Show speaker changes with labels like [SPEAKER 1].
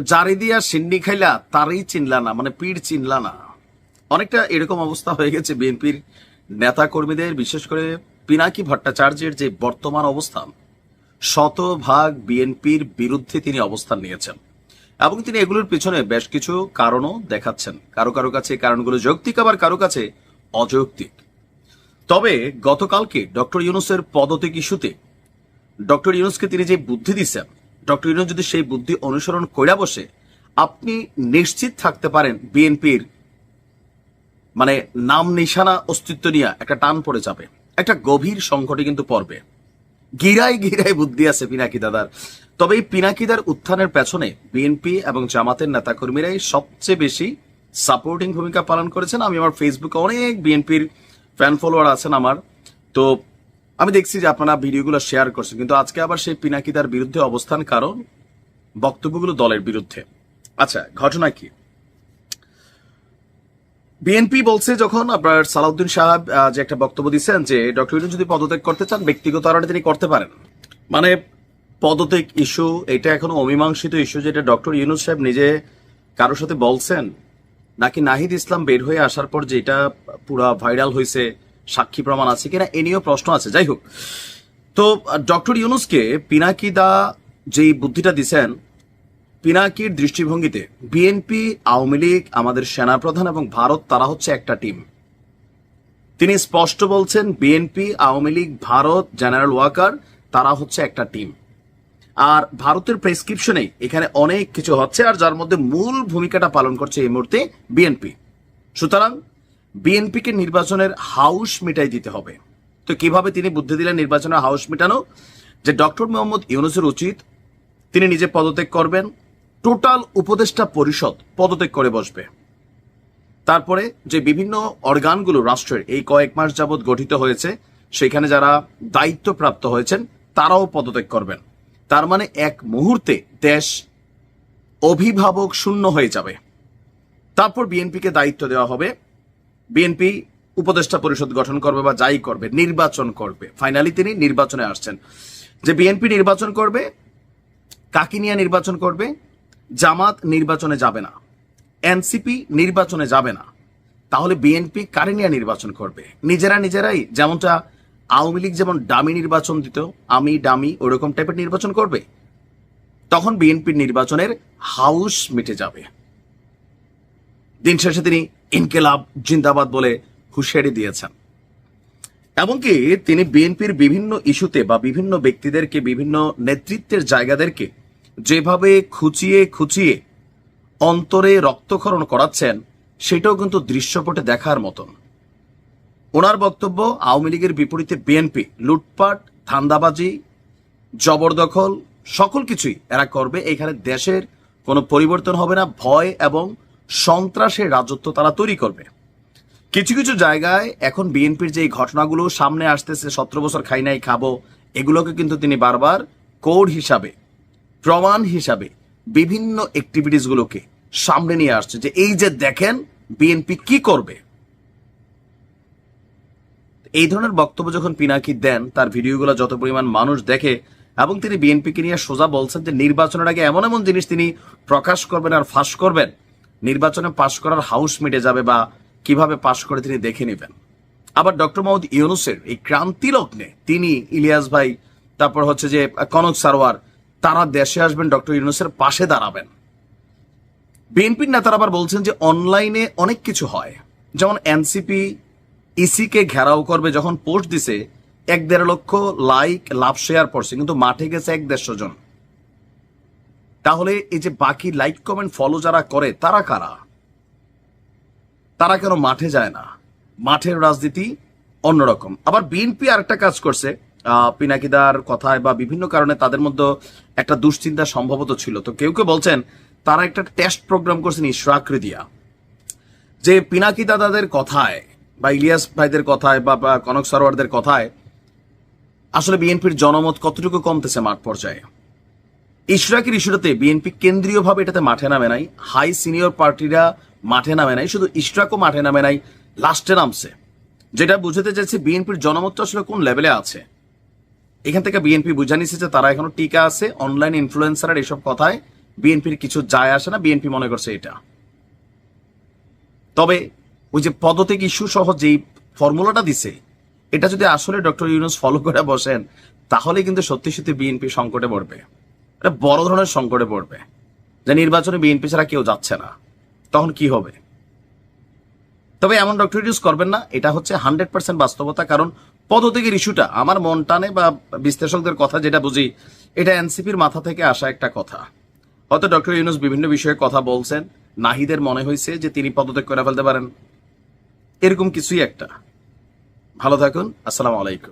[SPEAKER 1] জারি দিয়া সিন্নি খাইলা তারই চিনলা না মানে পিড় চিনলা না। অনেকটা এরকম অবস্থা হয়ে গেছে বিএনপির নেতা কর্মীদের বিশেষ করে পিনাকি ভট্টাচার্যের যে বর্তমান অবস্থান। শতভাগ বিএনপির বিরুদ্ধে তিনি অবস্থান নিয়েছেন। এবং তিনি এগুলোর পিছনে বেশ কিছু কারণও দেখাচ্ছেন। কারও কারও কাছে কারণগুলো যৌক্তিক, আবার কারও কাছে অযৌক্তিক। তবে গতকালকে ডক্টর ইউনুসের পদত্যাগ ইস্যুতে ডক্টর ইউনুসকে তিনি যে বুদ্ধি দিচ্ছেন ডক্টর ইউনুস যদি সেই বুদ্ধি অনুসরণ কইরা বসে, আপনি নিশ্চিত থাকতে পারেন বিএনপির মানে নাম নিশানা অস্তিত্ব নিয়ে একটা টান পড়ে যাবে। একটা গভীর সংকটে কিন্তু পড়বে। গিরাই গিরাই বুদ্ধি আছে পিনাকি দাদার। তবে এই পিনাকিদার উত্থানের পেছনে বিএনপি এবং জামাতের নেতাকর্মীরাই সবচেয়ে বেশি সাপোর্টিং ভূমিকা পালন করেছেন। আমি আমার ফেসবুকে অনেক বিএনপির ফ্যান ফলোয়ার আছেন আমার। তো আমি দেখছি যে আপনারা ভিডিওগুলো শেয়ার করছেন, কিন্তু আজকে আবার সেই পিনাকিদার বিরুদ্ধে অবস্থান কারণ বক্তব্যগুলো দলের বিরুদ্ধে। আচ্ছা ঘটনা কি? বিএনপি বলছে যখন আপনার সালাউদ্দিন সাহেব যে একটা বক্তব্য দিচ্ছেন যে ডক্টর ইউনুস যদি পদত্যাগ করতে চান, ব্যক্তিগত কারণে তিনি করতে পারেন। মানে পদত্যাগ ইস্যু, এটা এখনও অমীমাংসিত ইস্যু যেটা ডক্টর ইউনুস সাহেব নিজে কারোর সাথে বলছেন, নাকি নাহিদ ইসলাম বের হয়ে আসার পর যেটা পুরা ভাইরাল হয়েছে সাক্ষী প্রমাণ আছে কিনা এ নিয়েও প্রশ্ন আছে। যাই হোক, তো ডক্টর ইউনুসকে পিনাকি দা যেই বুদ্ধিটা দিছেন, পিনাকির দৃষ্টিভঙ্গিতে বিএনপি আওয়ামী লীগ, আমাদের সেনাপ্রধান এবং ভারত, তারা হচ্ছে একটা টিম। তিনি স্পষ্ট বলছেন বিএনপি আওয়ামী লীগ, ভারত, জেনারেল ওয়াকার, তারা হচ্ছে একটা টিম। আর ভারতের প্রেসক্রিপশনে এখানে অনেক কিছু হচ্ছে, আর যার মধ্যে মূল ভূমিকাটা পালন করছে এই মুহূর্তে বিএনপি সুতরাং বিএনপিকে নির্বাচনের হাউস মিটাই দিতে হবে। তো কীভাবে তিনি বুদ্ধি দিলেন নির্বাচনের হাউস মিটানো? যে ডক্টর মোহাম্মদ ইউনুসের উচিত তিনি নিজে পদত্যাগ করবেন, টোটাল উপদেষ্টা পরিষদ পদত্যাগ করে বসবে। তারপরে যে বিভিন্ন অর্গানগুলো রাষ্ট্রের, এই কয়েক মাস যাবৎ গঠিত হয়েছে, সেখানে যারা দায়িত্বপ্রাপ্ত হয়েছেন, তারাও পদত্যাগ করবেন। তার মানে এক মুহূর্তে দেশ অভিভাবক শূন্য হয়ে যাবে। তারপর বিএনপিকে দায়িত্ব দেওয়া হবে বিএনপি উপদেষ্টা পরিষদ গঠন করবে বা যাই করবে, নির্বাচন করবে। ফাইনালি তিনি নির্বাচনে আসছেন। যে বিএনপি নির্বাচন করবে, কাকি নিয়ে নির্বাচন করবে? জামাত নির্বাচনে যাবে না। এনসিপি নির্বাচনে যাবে না। তাহলে বিএনপি কারে নিয়ে নির্বাচন করবে? নিজেরা নিজেরাই, যেমনটা আওয়ামী লীগ যেমন ডামি নির্বাচন দিত, আমি ডামি ওরকম টাইপের নির্বাচন করবে। তখন বিএনপির নির্বাচনের হাউস মিটে যাবে। দিন শেষে তিনি ইনকেলাব, জিন্দাবাদ বলে হুঁশিয়ারি দিয়েছেন। এমনকি তিনি বিএনপির বিভিন্ন ইস্যুতে বা বিভিন্ন ব্যক্তিদেরকে, বিভিন্ন নেতৃত্বের জায়গাদেরকে যেভাবে খুচিয়ে খুচিয়ে অন্তরে রক্তক্ষরণ করাচ্ছেন, সেটাও কিন্তু দৃশ্যপটে দেখার মতন। ওনার বক্তব্য, আওয়ামী লীগের বিপরীতে বিএনপি, লুটপাট, ধান্দাবাজি, জবরদখল, সকল কিছুই এরা করবে। এখানে দেশের কোনো পরিবর্তন হবে না। ভয় এবং সন্ত্রাসের রাজত্ব তারা তৈরি করবে। কিছু কিছু জায়গায় এখন বিএনপির যে ঘটনাগুলো সামনে আসতেছে, সতেরো বছর খাই নাই, খাব, এগুলোকে কিন্তু তিনি বারবার কোড হিসাবে, প্রমাণ হিসাবে বিভিন্ন অ্যাক্টিভিটিস গুলোকে সামনে নিয়ে আসছে যে এই যে দেখেন বিএনপি কি করবে। এই ধরনের বক্তব্য যখন পিনাকি দেন, তার ভিডিওগুলো যত পরিমাণ মানুষ দেখে এবং তিনি বিএনপিকে নিয়ে সোজা বলছেন যে নির্বাচনের আগে এমন এমন জিনিস তিনি প্রকাশ করবেন আর ফাঁস করবেন নির্বাচনে পাশ করার হাউস মিটে যাবে বা কীভাবে পাশ করে তিনি দেখে নেবেন। আবার ডক্টর মোহাম্মদ ইউনুসের এই ক্রান্তি লগ্নে তিনি, ইলিয়াস ভাই, তারপর হচ্ছে যে কনক সারোয়ার, তারা দেশে আসবেন, ডক্টর ইউনুসের পাশে দাঁড়াবেন। বিএনপির নেতারা আবার বলছেন যে অনলাইনে অনেক কিছু হয়। যেমন এনসিপি, ইসিকে ঘেরাও করবে যখন পোস্ট দিছে, এক দেড় লক্ষ লাইক, লাভ, শেয়ার পড়ছে কিন্তু মাঠে গেছে এক দেড়শো জন। তাহলে এই যে বাকি লাইক কমেন্ট ফলো যারা করে, তারা কারা? তারা কেন মাঠে যায় না? মাঠের রাজনীতি অন্যরকম। আবার বিএনপি আরেকটা কাজ করছে। পিনাকিদার কথায় বা বিভিন্ন কারণে তাদের মধ্যে একটা দুশ্চিন্তা সম্ভবত ছিল। তো কেউ কেউ বলছেন, তারা একটা টেস্ট প্রোগ্রাম করছেন ইশরাকৃ দিয়া যে পিনাকি দাদাদের কথায় বা ইলিয়াস ভাইদের কথায় বা কনক সরোয়ারদের কথায়, আসলে বিএনপির জনমত কতটুকু কমতেছে মাঠ পর্যায়ে? ইশরাকের ইস্যুটাতে বিএনপি কেন্দ্রীয়ভাবে এটাতে মাঠে নামে নাই, হাই সিনিয়র পার্টিরা মাঠে নামে নাই, শুধু ইশরাকও মাঠে নামে নাই, লাস্টে নামছে। যেটা বুঝতে চাইছে বিএনপির জনমত আসলে কোন লেভেলে আছে। এখান থেকে বিএনপি বুঝা নিছে যে তারা এখনও টিকা আছে, অনলাইন ইনফ্লুয়েন্সারের এসব কথায় বিএনপির কিছু যায় আসে না, বিএনপি মনে করছে এটা। তবে ওই যে পদত্যাগ ইস্যু সহ যেই ফর্মুলাটা দিছে, এটা যদি আসলে ডক্টর ইউনুস ফলো করে বসেন, তাহলে কিন্তু সত্যি সত্যি বিএনপি সংকটে পড়বে। এটা বড় ধরনের সংকটে পড়বে যে নির্বাচনে বিএনপি ছাড়া কেউ যাচ্ছে না। তখন কি হবে? তবে এমন ডক্টর ইউজ করবেন না, এটা হচ্ছে হান্ড্রেড পার্সেন্ট বাস্তবতা, কারণ পদত্যাগের ইস্যুটা আমার মন টানে বা বিশ্লেষকদের কথা যেটা বুঝি, এটা এনসিপির মাথা থেকে আসা একটা কথা। হয়তো ডক্টর ইউনুস বিভিন্ন বিষয়ে কথা বলছেন, নাহিদের মনে হয়েছে যে তিনি পদত্যাগ করে ফেলতে পারেন। এরকম কিছুই একটা। ভালো থাকুন, আসসালামু আলাইকুম।